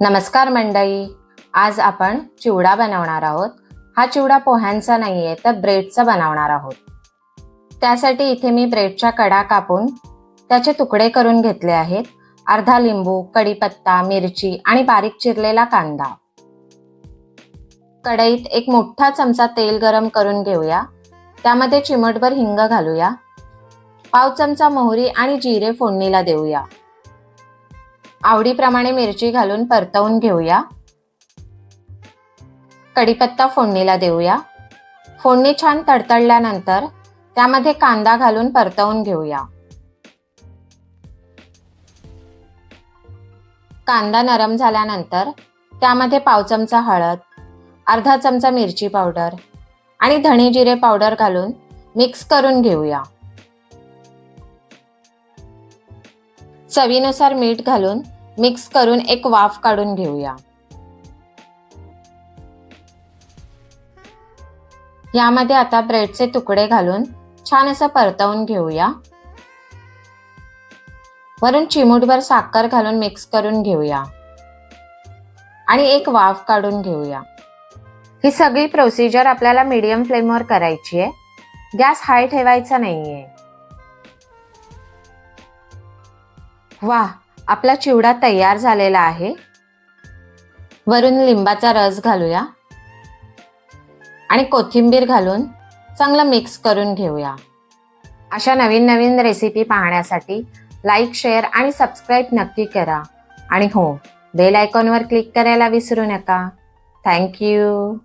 नमस्कार मंडळी. आज आपण चिवडा बनवणार आहोत. हा चिवडा पोह्यांचा नाही आहे तर ब्रेडचा बनवणार आहोत. त्यासाठी इथे मी ब्रेडच्या कडा कापून त्याचे तुकडे करून घेतले आहेत. अर्धा लिंबू कढीपत्ता मिरची आणि बारीक चिरलेला कांदा. कढईत एक मोठा चमचा तेल गरम करून घेऊया. त्यामध्ये चिमटभर हिंग घालूया. पाव चमचा मोहरी आणि जिरे फोडणीला देऊया. आवडीप्रमाणे मिरची घालून परतवून घेऊया. कढीपत्ता फोडणीला देऊया. फोडणी छान तडतडल्यानंतर त्यामध्ये कांदा घालून परतवून घेऊया. कांदा नरम झाल्यानंतर त्यामध्ये पाव चमचा हळद अर्धा चमचा मिरची पावडर आणि धणे जिरे पावडर घालून मिक्स करून घेऊया. चवीनुसार मीठ घालून मिक्स करून एक वाफ काढून घेऊया. यामध्ये आता ब्रेडचे तुकडे घालून छान असं परतवून घेऊया. वरून चिमूटभर साखर घालून मिक्स करून घेऊया. आणि एक वाफ काढून घेऊया. ही सगळी प्रोसिजर आपल्याला मीडियम फ्लेमवर करायची आहे. गॅस हाय ठेवायचा नाहीये. वा आपला चिवडा तयार झालेला आहे. वरून लिंबाचा रस घालूया. आणि कोथिंबीर घालून चांगलं मिक्स करून घेऊया. अशा नवीन नवीन रेसिपी पाहण्यासाठी लाईक शेअर आणि सबस्क्राईब नक्की करा. आणि हो बेल आयकॉनवर क्लिक करायला विसरू नका. थँक्यू